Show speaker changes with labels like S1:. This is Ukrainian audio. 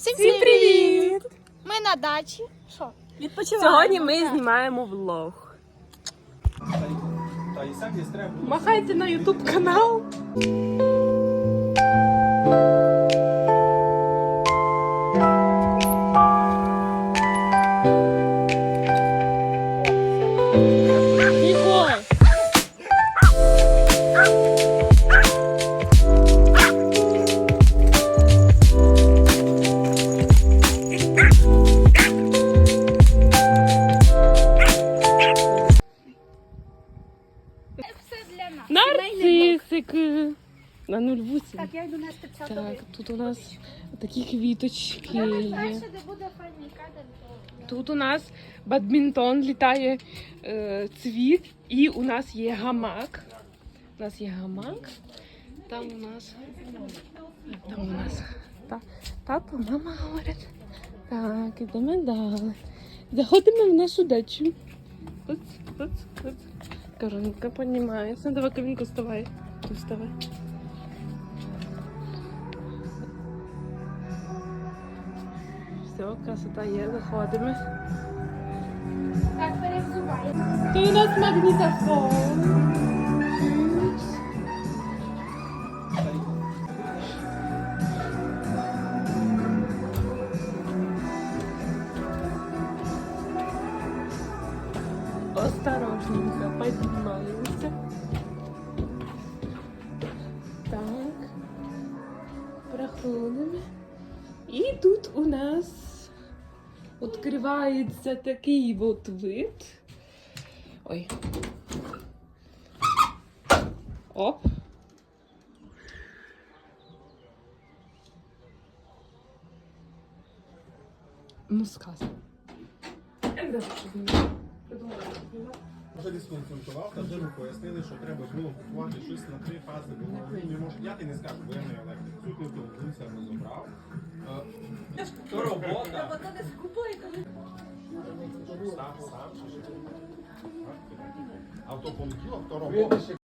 S1: Всім
S2: Всім привіт!
S1: Ми на дачі. Що?
S2: Відпочиваємо.
S3: Сьогодні ми знімаємо влог.
S2: Махайте на ютуб канал.
S1: Для
S3: На 08.
S1: Так, я йду нести.
S3: Так, тут у нас такі квіточки є.
S1: Де буде.
S3: Тут у нас бадмінтон літає е, цвіт, і у нас є гамак. У нас є гамак. Там у нас. Там у нас. Та, тато, мама говорять. Так, ідемо далі. Заходимо в нашу дачу. Оц, оц, оц. Каринка поднимается. Давай, Каринка, вставай. Ти вставай. Все, красота є, заходимо.
S1: Так, перевзувай.
S3: Тут у нас магнітофон. Осторожненько поднимаемся. Так. Проходимо. І тут у нас відкривається такий от вид. Ой. Оп. Ну, сказано. Знімати?
S4: Вже десь та вже ми пояснили, що треба було купувати щось на три фази. Ну, не можу, я ти не скажу, бо я не електрик. Цю плиту він все розібрав. Е, То робота. Сам, сам, чи що? А то понеділок, то робота.